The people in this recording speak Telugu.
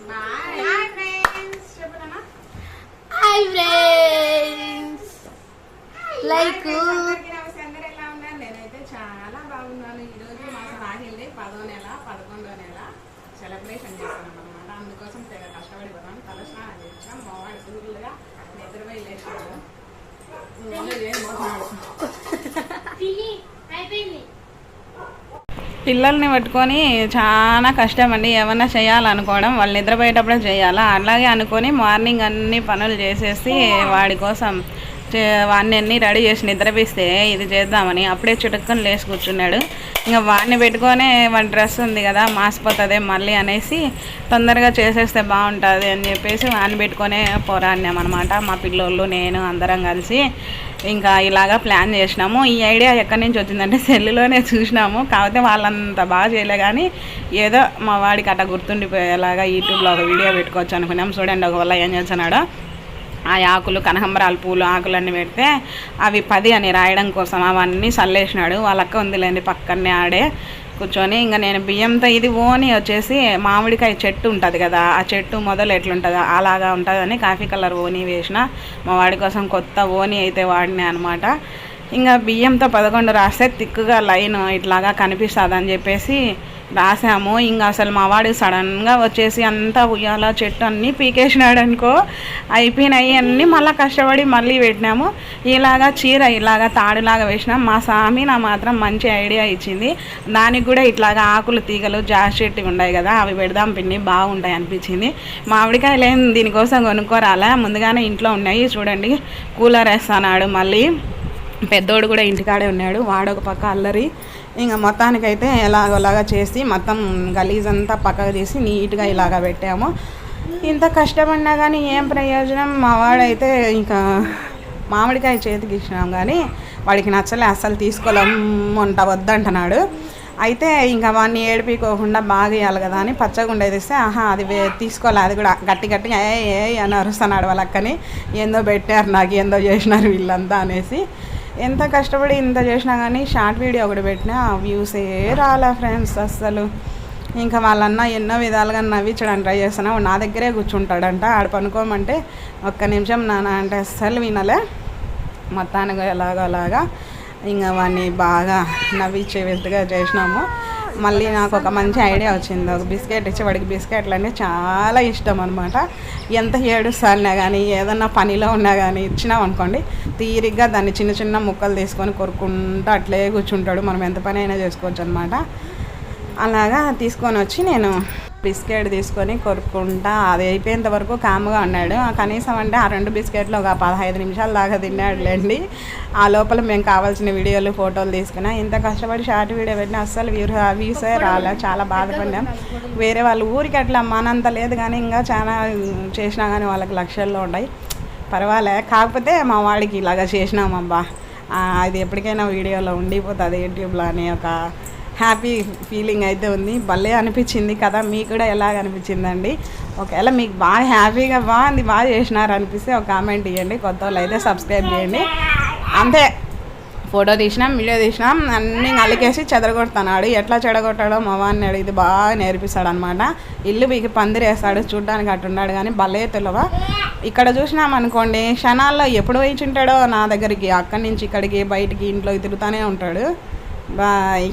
హాయ్ ఫ్రెండ్స్ లైక్ అందరూ ఎలా ఉన్నారు? నేనైతే చాలా బాగున్నాను. ఈ రోజు మాకు రాహిల్ది పదో నెల పదకొండో నెల సెలబ్రేషన్ చేస్తున్నాం అనమాట అందుకోసం తెగ కష్టపడిపోతాం తలస్నానం చేసాం మా వాడు కూరులుగా నిద్రపోయి లేచాడు. పోతున్నాడు పిల్లల్ని పట్టుకొని చాలా కష్టం అండి ఏమన్నా చేయాలనుకోవడం వాళ్ళు నిద్రపోయేటప్పుడే చేయాలా? అలాగే అనుకొని మార్నింగ్ అన్ని పనులు చేసేసి వాడి కోసం వాడిని అన్ని రెడీ చేసి నిద్రపిస్తే ఇది చేద్దామని అప్పుడే చుట్టుకొని లేచి కూర్చున్నాడు. ఇంకా వాడిని పెట్టుకొనే వాడి డ్రెస్ ఉంది కదా మాసిపోతుంది మళ్ళీ అనేసి తొందరగా చేసేస్తే బాగుంటుంది అని చెప్పేసి వాడిని పెట్టుకొనే పోరాడినాం అనమాట మా పిల్లోళ్ళు నేను అందరం కలిసి ఇంకా ఇలాగా ప్లాన్ చేసినాము. ఈ ఐడియా ఎక్కడి నుంచి వచ్చిందంటే సెల్లులోనే చూసినాము. కాకపోతే వాళ్ళంత బాగా చేయలే కానీ ఏదో మా వాడికి అట్లా గుర్తుండిపోయేలాగా యూట్యూబ్లో ఒక వీడియో పెట్టుకోవచ్చు అనుకున్నాం. చూడండి ఒకవేళ ఏం చేస్తున్నాడో. ఆ ఆకులు కనకంబరాలు పూలు ఆకులన్నీ పెడితే అవి పది అని రాయడం కోసం అవన్నీ చల్లేసినాడు. వాళ్ళక్క ఉందిలేండి పక్కనే ఆడే కూర్చొని. ఇంకా నేను బియ్యంతో ఇది ఓని వచ్చేసి మామిడికాయ చెట్టు ఉంటుంది కదా ఆ చెట్టు మొదలు ఎట్లుంటుందో అలాగా ఉంటుందని కాఫీ కలర్ ఓని వేసిన. మా వాడి కోసం కొత్త ఓని అయితే వాడినా అనమాట ఇంకా బియ్యంతో పదకొండు రాస్తే తిక్కుగా లైన్ ఇట్లాగా కనిపిస్తుంది అని చెప్పేసి రాసాము. ఇంకా అసలు మా వాడు సడన్గా వచ్చేసి అంతా ఉయ్యాల చెట్టు అన్నీ పీకేసినాడు అనుకో అయిపోయినాయి అన్నీ మళ్ళీ కష్టపడి మళ్ళీ పెట్టినాము. ఇలాగా చీర ఇలాగా తాడులాగా వేసినాం. మా స్వామి నా మాత్రం మంచి ఐడియా ఇచ్చింది. దానికి కూడా ఇట్లాగా ఆకులు తీగలు జాస్ చెట్టు ఉన్నాయి కదా అవి పెడదాం పిన్ని బాగుంటాయి అనిపించింది. మామిడికాయలు ఏం దీనికోసం కొనుక్కోరాలా? ముందుగానే ఇంట్లో ఉన్నాయి చూడండి. కూలర్ వేస్తున్నాడు మళ్ళీ. పెద్దోడు కూడా ఇంటికాడే ఉన్నాడు. వాడొక పక్క అల్లరి. ఇంకా మొత్తానికైతే ఎలాగోలాగా చేసి మొత్తం గలీజ్ అంతా పక్కకు తీసి నీట్గా ఇలాగా పెట్టాము. ఇంత కష్టపడినా కానీ ఏం ప్రయోజనం? మా వాడైతే ఇంకా మామిడికాయ చేతికి ఇచ్చినాం కానీ వాడికి నచ్చలే అస్సలు తీసుకోలేమంట వద్దంటున్నాడు. అయితే ఇంకా వాడిని ఏడిపికోకుండా బాగా ఇవ్వాలి కదా అని పచ్చగుండ తెస్తే ఆహా అది తీసుకోవాలి అది కూడా గట్టి గట్టిగా ఏ ఏ అని అరుస్తున్నాడు వాళ్ళక్కని ఏందో పెట్టారు నాకు ఏందో చేసినారు వీళ్ళంతా అనేసి. ఎంత కష్టపడి ఇంత చేసినా కానీ షార్ట్ వీడియో ఒకటి పెట్టినా వ్యూసే రాలే ఫ్రెండ్స్ అస్సలు. ఇంకా వాళ్ళన్న ఎన్నో విధాలుగా నవ్వించడానికి ట్రై చేస్తున్నావు నా దగ్గరే కూర్చుంటాడంట. ఆడ పనుకోమంటే ఒక్క నిమిషం నాన్న అంటే అస్సలు వినలే. మొత్తానికి ఎలాగో అలాగా. ఇంకా వాడిని బాగా నవ్వించే విధంగా చేసినాము. మళ్ళీ నాకు ఒక మంచి ఐడియా వచ్చింది. ఒక బిస్కెట్ ఇచ్చి వాడికి బిస్కెట్లు అంటే చాలా ఇష్టం అనమాట ఎంత ఏడుస్తానా కానీ ఏదన్నా పనిలో ఉన్నా కానీ ఇచ్చినాం అనుకోండి తీరిగ్గా దాన్ని చిన్న చిన్న ముక్కలు తీసుకొని కొరుక్కుంటూ అట్లే కూర్చుంటాడు. మనం ఎంత పని అయినా చేసుకోవచ్చు అనమాట అలాగా తీసుకొని వచ్చి నేను బిస్కెట్ తీసుకొని కొరుక్కుంటా. అది అయిపోయేంత వరకు కామ్గా ఉన్నాడు. ఆ కనీసం అంటే ఆ రెండు బిస్కెట్లు ఒక పదహైదు నిమిషాల దాకా తిన్నాడులేండి. ఆ లోపల మేము కావాల్సిన వీడియోలు ఫోటోలు తీసుకున్నా. ఇంత కష్టపడి షార్ట్ వీడియో పెట్టినా అస్సలు వ్యూ వ్యూసే రాలే. చాలా బాధపడ్డాం. వేరే వాళ్ళ ఊరికి అట్లా మనంత లేదు కానీ ఇంకా చాలా చేసినా కానీ వాళ్ళకి లక్షల్లో ఉన్నాయి పర్వాలే. కాకపోతే మా వాడికి ఇలాగ చేసినామబ్బా. అది ఎప్పటికైనా వీడియోలో ఉండిపోతుంది యూట్యూబ్లో అని ఒక హ్యాపీ ఫీలింగ్ అయితే ఉంది. భలే అనిపించింది కదా మీకు కూడా ఎలాగ అనిపించిందండి? ఒకవేళ మీకు బాగా హ్యాపీగా బాగుంది బాగా చేసినారు అనిపిస్తే ఒక కామెంట్ ఇవ్వండి కొత్త వాళ్ళు అయితే సబ్స్క్రైబ్ చేయండి. అంతే. ఫోటో తీసినాం వీడియో తీసినాం అన్నీ అలికేసి చెదరగొడతాడు ఎట్లా చెడగొట్టాడో మవాన్ని అడిగితే బాగా నేర్పిస్తాడు అనమాట ఇల్లు మీకు పందిరేస్తాడు చూడ్డానికి అట్టున్నాడు కానీ భలే తెలివ. ఇక్కడ చూసినాం అనుకోండి క్షణాల్లో ఎప్పుడు వేయించుంటాడో నా దగ్గరికి అక్కడి నుంచి ఇక్కడికి బయటికి ఇంట్లో తిరుగుతూనే ఉంటాడు. బాయ్.